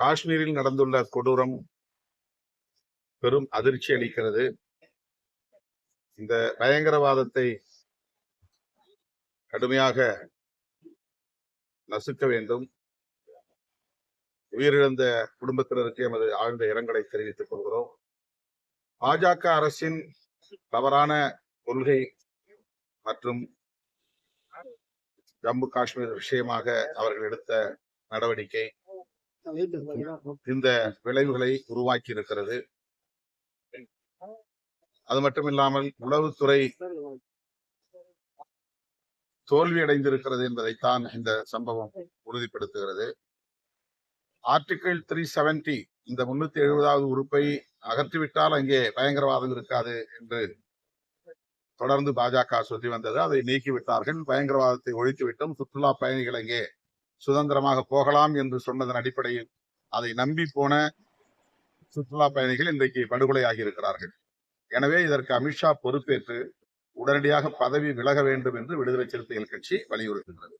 காஷ்மீரில் நடந்துள்ள கொடூரம் பெரும் அதிர்ச்சி அளிக்கிறது. இந்த பயங்கரவாதத்தை கடுமையாக நசுக்க வேண்டும். உயிரிழந்த குடும்பத்தினருக்கு எமது ஆழ்ந்த இரங்கலை தெரிவித்துக் கொள்கிறோம். பாஜக அரசின் தவறான கொள்கை மற்றும் ஜம்மு காஷ்மீர் விஷயமாக அவர்கள் எடுத்த நடவடிக்கை இந்த விளைவுகளை உருவாக்கி இருக்கிறது அது மட்டுமில்லாமல் உளவுத்துறை தோல்வி அடைந்திருக்கிறது என்பதைத்தான் இந்த சம்பவம் உறுதிப்படுத்துகிறது. ஆர்டிகிள் த்ரீ செவன்டி இந்த முன்னூத்தி எழுபதாவது உறுப்பை அகற்றிவிட்டால் அங்கே பயங்கரவாதம் இருக்காது என்று தொடர்ந்து பாஜக சொல்லி வந்தது. அதை நீக்கிவிட்டார்கள். பயங்கரவாதத்தை ஒழித்துவிட்டும். சுற்றுலா பயணிகள் அங்கே சுதந்திரமாக போகலாம் என்று சொன்னதன் அடிப்படையில் அதை நம்பி போன சுற்றுலா பயணிகள் இன்றைக்கு படுகொலையாகி இருக்கிறார்கள் எனவே இதற்கு அமித்ஷா பொறுப்பேற்று உடனடியாக பதவி விலக வேண்டும் என்று விடுதலை சிறுத்தைகள் கட்சி வலியுறுத்துகிறது.